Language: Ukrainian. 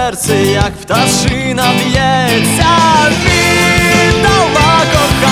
серце, як пташина б'ється, віддала кохання